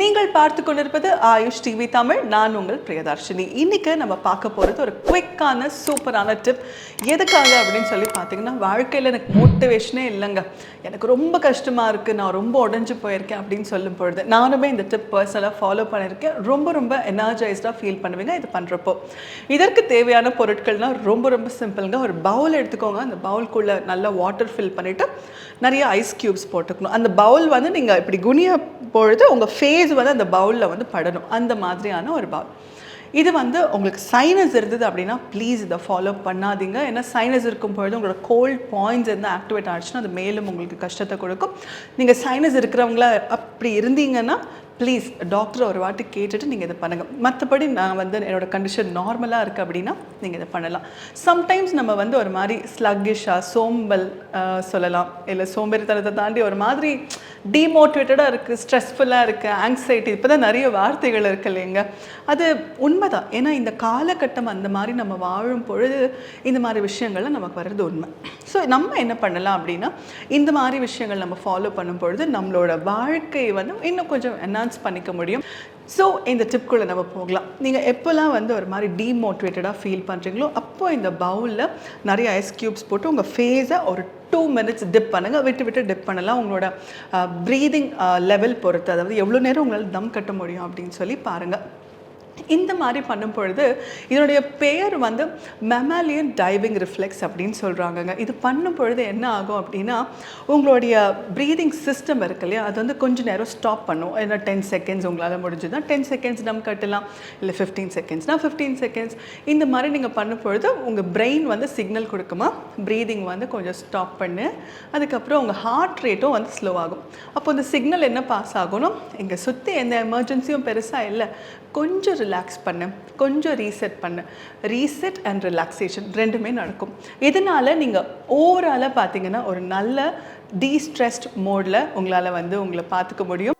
நீங்கள் பார்த்து கொண்டிருப்பது ஆயுஷ் டிவி தமிழ். நான் உங்கள் பிரியதர்ஷினி. இன்னைக்கு நம்ம பார்க்க போகிறது ஒரு குவிக்கான சூப்பரான டிப். எதுக்காக அப்படின்னு சொல்லி பார்த்தீங்கன்னா வாழ்க்கையில் எனக்கு மோட்டிவேஷனே இல்லைங்க. எனக்கு ரொம்ப கஷ்டமாக இருக்குது நான் ரொம்ப உடஞ்சு போயிருக்கேன் அப்படின்னு சொல்லும் பொழுது நானுமே இந்த டிப் பர்சனலாக ஃபாலோ பண்ணியிருக்கேன். ரொம்ப ரொம்ப எனர்ஜைஸ்டாக ஃபீல் பண்ணுவீங்க இது பண்ணுறப்போ இதற்கு தேவையான பொருட்கள்னால் ரொம்ப ரொம்ப சிம்பிளுங்க ஒரு பவுல் எடுத்துக்கோங்க. அந்த பவுலுக்குள்ளே நல்லா வாட்டர் ஃபில் பண்ணிவிட்டு நிறைய ஐஸ் க்யூப்ஸ் போட்டுக்கணும். அந்த பவுல் வந்து நீங்கள் இப்படி குனிய பொழுது உங்கள் ஃபேஸ் வந்து அந்த பவுலில் வந்து படணும். அந்த மாதிரியான ஒரு பவுல். இது வந்து உங்களுக்கு சைனஸ் இருந்தது அப்படின்னா ப்ளீஸ் இதை ஃபாலோ பண்ணாதீங்க. ஏன்னா சைனஸ் இருக்கும் பொழுது உங்களோட கோல்ட் பாயிண்ட்ஸ் எந்த ஆக்டிவேட் ஆகிடுச்சுன்னா அது மேலும் உங்களுக்கு கஷ்டத்தை கொடுக்கும். நீங்கள் சைனஸ் இருக்கிறவங்கள அப்படி இருந்தீங்கன்னா ப்ளீஸ் டாக்டர் ஒரு வாட்டி கேட்டுட்டு நீங்கள் இதை பண்ணுங்கள் மற்றபடி நான் வந்து என்னோட கண்டிஷன் நார்மலாக இருக்குது அப்படின்னா நீங்கள் இதை பண்ணலாம். சம்டைம்ஸ் நம்ம வந்து ஒரு மாதிரி ஸ்லக்கிஷாக சோம்பல் ஆஹ், சொல்லலாம். இல்லை சோம்பேறித்தனத்தை தாண்டி ஒரு மாதிரி டீமோட்டிவேட்டடாக இருக்குது ஸ்ட்ரெஸ்ஃபுல்லாக இருக்குது ஆங்ஸைட்டி இப்போ தான் நிறைய வார்த்தைகள் இருக்கு இல்லைங்க. அது உண்மைதான். ஏன்னா இந்த காலகட்டம் அந்த மாதிரி நம்ம வாழும் பொழுது இந்த மாதிரி விஷயங்கள்லாம் நமக்கு வர்றது உண்மை. ஸோ நம்ம என்ன பண்ணலாம் அப்படின்னா இந்த மாதிரி விஷயங்கள் நம்ம ஃபாலோ பண்ணும் பொழுது நம்மளோட வாழ்க்கையை வந்து இன்னும் கொஞ்சம் என்ஹான்ஸ் பண்ணிக்க முடியும். ஸோ இந்த டிப்குள்ளே நம்ம போகலாம். நீங்கள் எப்போல்லாம் வந்து ஒரு மாதிரி டீமோட்டிவேட்டடாக ஃபீல் பண்ணுறீங்களோ அப்போ இந்த பவுலில் நிறைய ஐஸ் க்யூப்ஸ் போட்டு உங்கள் ஃபேஸை ஒரு டூ மினிட்ஸ் டிப் பண்ணுங்கள் விட்டு விட்டு டிப் பண்ணலாம். உங்களோட ப்ரீதிங் லெவல் பொறுத்து. அதாவது எவ்வளோ நேரம் உங்களால் தம் கட்ட முடியும் அப்படின்னு சொல்லி பாருங்கள் இந்த மாதிரி பண்ணும் பொழுது இதனுடைய பெயர் வந்து மெமாலியன் டைவிங் ரிஃப்ளெக்ஸ் அப்படின்னு சொல்கிறாங்கங்க இது பண்ணும் பொழுது என்ன ஆகும் அப்படின்னா உங்களுடைய ப்ரீதிங் சிஸ்டம் இருக்கு இல்லையா அது வந்து கொஞ்சம் நேரம் ஸ்டாப் பண்ணும். ஏன்னா டென் செகண்ட்ஸ் உங்களால் முடிஞ்சுதுன்னா டென் செகண்ட்ஸ் நம்ம கட்டலாம். இல்லை ஃபிஃப்டீன் செகண்ட்ஸ்னால் ஃபிஃப்டீன் செகண்ட்ஸ் இந்த மாதிரி நீங்கள் பண்ணும் பொழுது உங்கள் பிரெயின் வந்து சிக்னல் கொடுக்குமா? ப்ரீதிங் வந்து கொஞ்சம் ஸ்டாப் பண்ணு. அதுக்கப்புறம் உங்கள் ஹார்ட் ரேட்டும் வந்து ஸ்லோ ஆகும். அப்போ இந்த சிக்னல் என்ன பாஸ் ஆகணும் இங்கே சுற்றி எந்த எமர்ஜென்சியும் பெருசாக இல்லை. கொஞ்சம் ரிலாக்ஸ் பண்ணு. கொஞ்சம் ரீசெட் பண்ணு. ரீசெட் அண்ட் ரிலாக்ஸேஷன் ரெண்டுமே நடக்கும். இதனால் நீங்கள் ஓவராலாக பார்த்தீங்கன்னா ஒரு நல்ல டீஸ்ட்ரெஸ்ட் மோடில் உங்களால் வந்து உங்களை பார்த்துக்க முடியும்.